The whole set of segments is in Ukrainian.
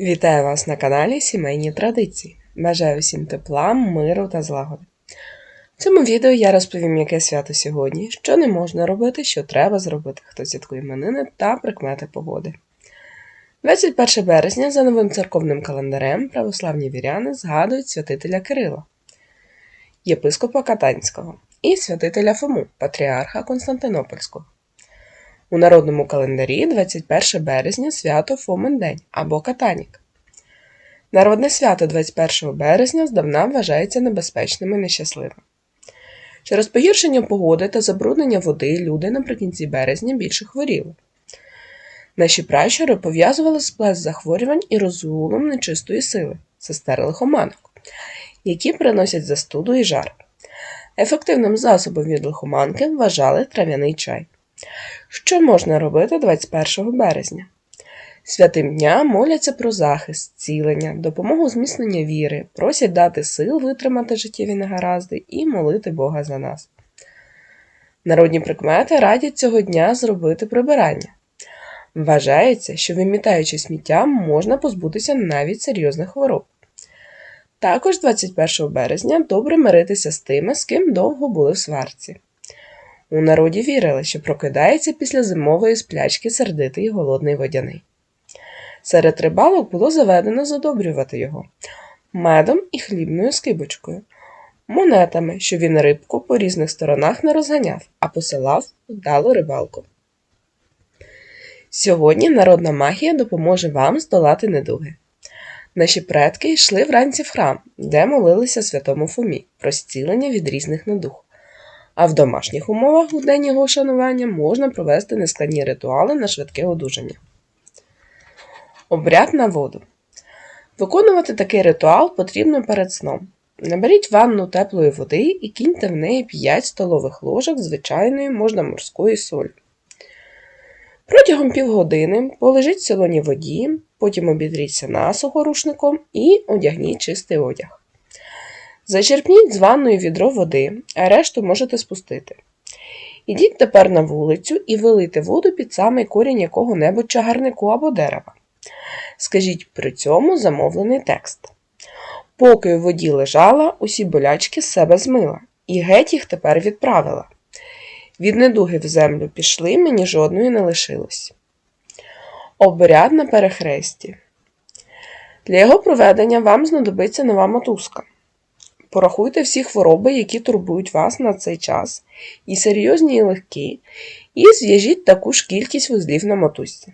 Вітаю вас на каналі Сімейні Традиції. Бажаю всім тепла, миру та злагоди. В цьому відео я розповім, яке свято сьогодні, що не можна робити, що треба зробити, хто святкує іменини та прикмети погоди. 21 березня за новим церковним календарем православні віряни згадують святителя Кирила, єпископа Катанського і святителя Фому, патріарха Константинопольського. У народному календарі 21 березня свято Фомин день або Катанік. Народне свято 21 березня здавна вважається небезпечним і нещасливим. Через погіршення погоди та забруднення води люди наприкінці березня більше хворіли. Наші пращури пов'язували сплес захворювань і розгулом нечистої сили, сестер лихоманок, які приносять застуду і жар. Ефективним засобом від лихоманки вважали трав'яний чай. Що можна робити 21 березня? Святим дня моляться про захист, цілення, допомогу зміцнення віри, просять дати сил витримати життєві негаразди і молити Бога за нас. Народні прикмети радять цього дня зробити прибирання. Вважається, що вимітаючи сміття, можна позбутися навіть серйозних хвороб. Також 21 березня добре миритися з тими, з ким довго були в сварці. У народі вірили, що прокидається після зимової сплячки сердитий і голодний водяний. Серед рибалок було заведено задобрювати його медом і хлібною скибочкою, монетами, що він рибку по різних сторонах не розганяв, а посилав вдалу рибалку. Сьогодні народна магія допоможе вам здолати недуги. Наші предки йшли вранці в храм, де молилися святому Фомі про зцілення від різних недуг. А в домашніх умовах у день його шанування можна провести нескладні ритуали на швидке одужання. Обряд на воду. Виконувати такий ритуал потрібно перед сном. Наберіть ванну теплої води і киньте в неї 5 столових ложок звичайної можна морської солі. Протягом півгодини полежіть в солоній воді, потім обідріться насухо рушником і одягніть чистий одяг. Зачерпніть з ванною відро води, а решту можете спустити. Ідіть тепер на вулицю і вилийте воду під самий корінь якого-небудь чагарнику або дерева. Скажіть при цьому замовлений текст. Поки у воді лежала, усі болячки з себе змила, і геть їх тепер відправила. Від недуги в землю пішли, мені жодної не лишилось. Обряд на перехресті. Для його проведення вам знадобиться нова мотузка. Порахуйте всі хвороби, які турбують вас на цей час, і серйозні, і легкі, і зв'яжіть таку ж кількість вузлів на мотузці.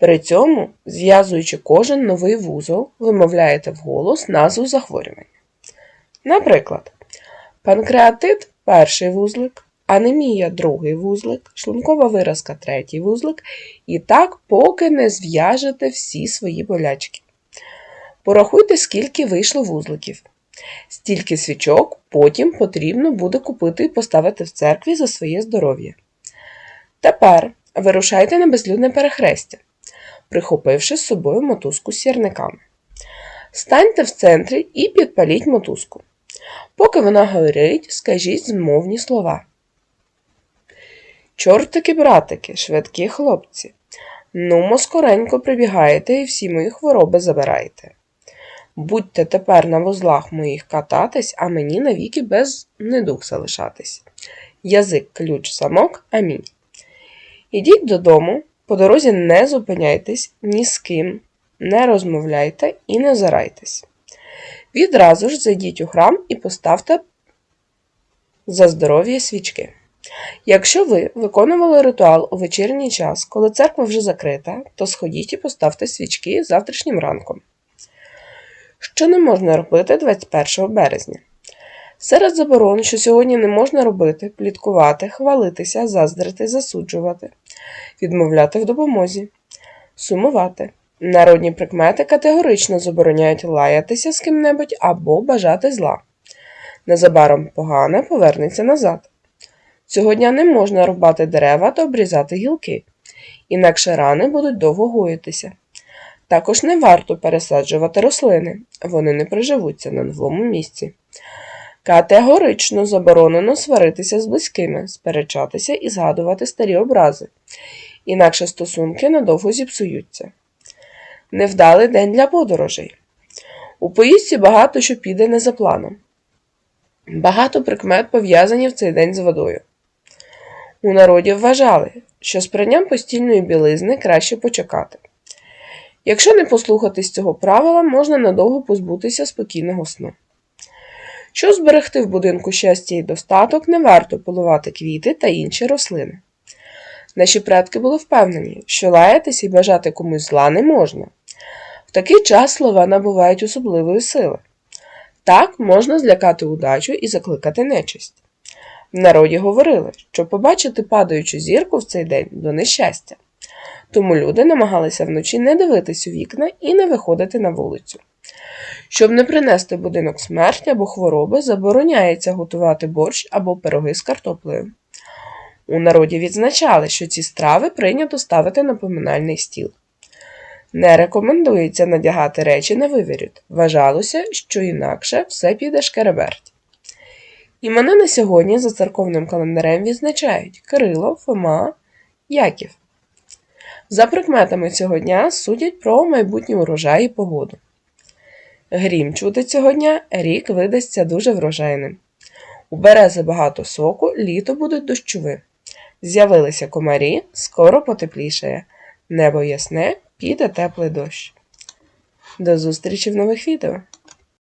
При цьому, зв'язуючи кожен новий вузол, вимовляєте вголос назву захворювання. Наприклад, панкреатит перший вузлик, анемія другий вузлик, шлункова виразка третій вузлик, і так, поки не зв'яжете всі свої болячки. Порахуйте, скільки вийшло вузликів. Стільки свічок потім потрібно буде купити і поставити в церкві за своє здоров'я. Тепер вирушайте на безлюдне перехрестя, прихопивши з собою мотузку з сірниками. Станьте в центрі і підпаліть мотузку. Поки вона горить, скажіть змовні слова. Чортики, братики, швидкі хлопці. Ну, скоренько прибігаєте і всі мої хвороби забираєте. Будьте тепер на вузлах моїх кататись, а мені навіки без недух залишатись. Язик, ключ, замок, амінь. Ідіть додому, по дорозі не зупиняйтесь ні з ким, не розмовляйте і не зарайтесь. Відразу ж зайдіть у храм і поставте за здоров'я свічки. Якщо ви виконували ритуал у вечірній час, коли церква вже закрита, то сходіть і поставте свічки завтрашнім ранком. Що не можна робити 21 березня? Серед заборон, що сьогодні не можна робити, пліткувати, хвалитися, заздрити, засуджувати, відмовляти в допомозі, сумувати. Народні прикмети категорично забороняють лаятися з ким-небудь або бажати зла. Незабаром погане повернеться назад. Цього дня не можна рубати дерева та обрізати гілки, інакше рани будуть довго гоїтися. Також не варто пересаджувати рослини, вони не приживуться на новому місці. Категорично заборонено сваритися з близькими, сперечатися і згадувати старі образи, інакше стосунки надовго зіпсуються. Невдалий день для подорожей. У поїздці багато що піде не за планом. Багато прикмет пов'язані в цей день з водою. У народі вважали, що з пранням постільної білизни краще почекати. Якщо не послухатись цього правила, можна надовго позбутися спокійного сну. Щоб зберегти в будинку щастя і достаток, не варто поливати квіти та інші рослини. Наші предки були впевнені, що лаятися і бажати комусь зла не можна. В такий час слова набувають особливої сили. Так можна злякати удачу і закликати нечисть. В народі говорили, що побачити падаючу зірку в цей день до нещастя. Тому люди намагалися вночі не дивитись у вікна і не виходити на вулицю. Щоб не принести будинок смерть або хвороби, забороняється готувати борщ або пироги з картоплею. У народі відзначали, що ці страви прийнято ставити на поминальний стіл. Не рекомендується надягати речі на вивірют. Вважалося, що інакше все піде шкереберть. Імена на сьогодні за церковним календарем відзначають Кирило, Фома, Яків. За прикметами цього дня судять про майбутній урожай і погоду. Грім чути цього дня, рік видасться дуже врожайним. У берези багато соку, літо будуть дощовим. З'явилися комарі, скоро потеплішає. Небо ясне, піде теплий дощ. До зустрічі в нових відео!